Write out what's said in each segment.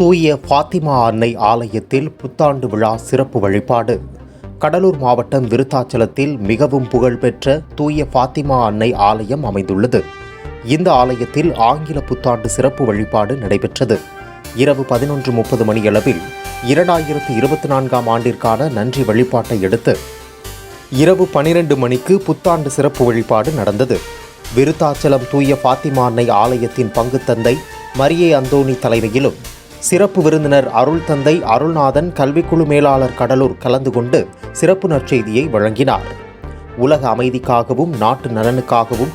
தூய ஃபாத்திமா அன்னை ஆலயத்தில் புத்தாண்டு விழா சிறப்பு வழிபாடு. கடலூர் மாவட்டம் விருத்தாச்சலத்தில் மிகவும் புகழ்பெற்ற தூய ஃபாத்திமா அன்னை ஆலயம் அமைந்துள்ளது. இந்த ஆலயத்தில் ஆங்கில புத்தாண்டு சிறப்பு வழிபாடு நடைபெற்றது. இரவு பதினொன்று முப்பது மணியளவில் இரண்டாயிரத்து இருபத்தி நான்காம் ஆண்டிற்கான நன்றி வழிபாட்டை எடுத்து இரவு பனிரெண்டு மணிக்கு புத்தாண்டு சிறப்பு வழிபாடு நடந்தது. விருத்தாச்சலம் தூய ஃபாத்திமா அன்னை ஆலயத்தின் பங்கு தந்தை மரியே அந்தோணி தலைமையிலும் சிறப்பு விருந்தினர் அருள் தந்தை அருள்நாதன் கல்விக்குழு மேலாளர் கடலூர் கலந்து கொண்டு சிறப்பு நற்செய்தியை வழங்கினார். உலக அமைதிக்காகவும் நாட்டு நலனுக்காகவும்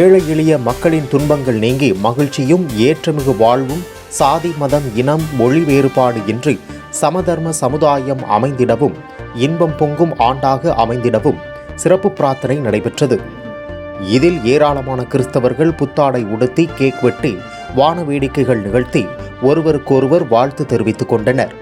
ஏழை எளிய மக்களின் துன்பங்கள் நீங்கி மகிழ்ச்சியும் ஏற்றமிகு வாழ்வும் சாதி மதம் இனம் மொழி வேறுபாடு இன்றி சமதர்ம சமுதாயம் அமைந்திடவும் இன்பம் பொங்கும் ஆண்டாக அமைந்திடவும் சிறப்பு பிரார்த்தனை நடைபெற்றது. இதில் ஏராளமான கிறிஸ்தவர்கள் புத்தாடை உடுத்தி கேக் வெட்டி வான வேடிக்கைகள் நிகழ்த்தி ஒருவருக்கொருவர் வாழ்த்து தெரிவித்துக் கொண்டனர்.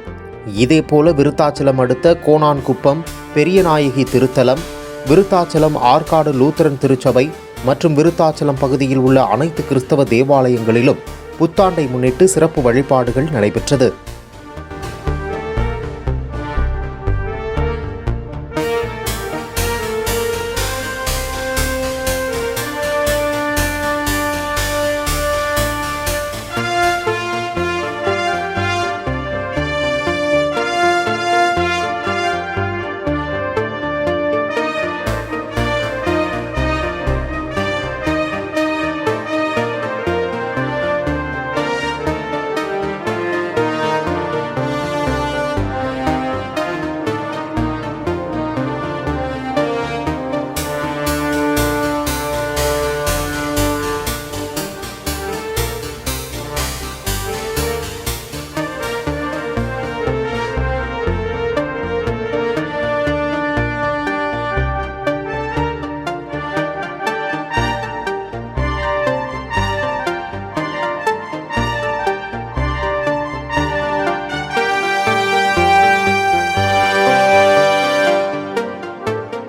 இதேபோல விருத்தாச்சலம் அடுத்த கோணான்குப்பம் பெரியநாயகி திருத்தலம் விருத்தாச்சலம் ஆற்காடு லூத்தரன் திருச்சபை மற்றும் விருத்தாச்சலம் பகுதியில் உள்ள அனைத்து கிறிஸ்தவ தேவாலயங்களிலும் புத்தாண்டை முன்னிட்டு சிறப்பு வழிபாடுகள் நடைபெற்றது.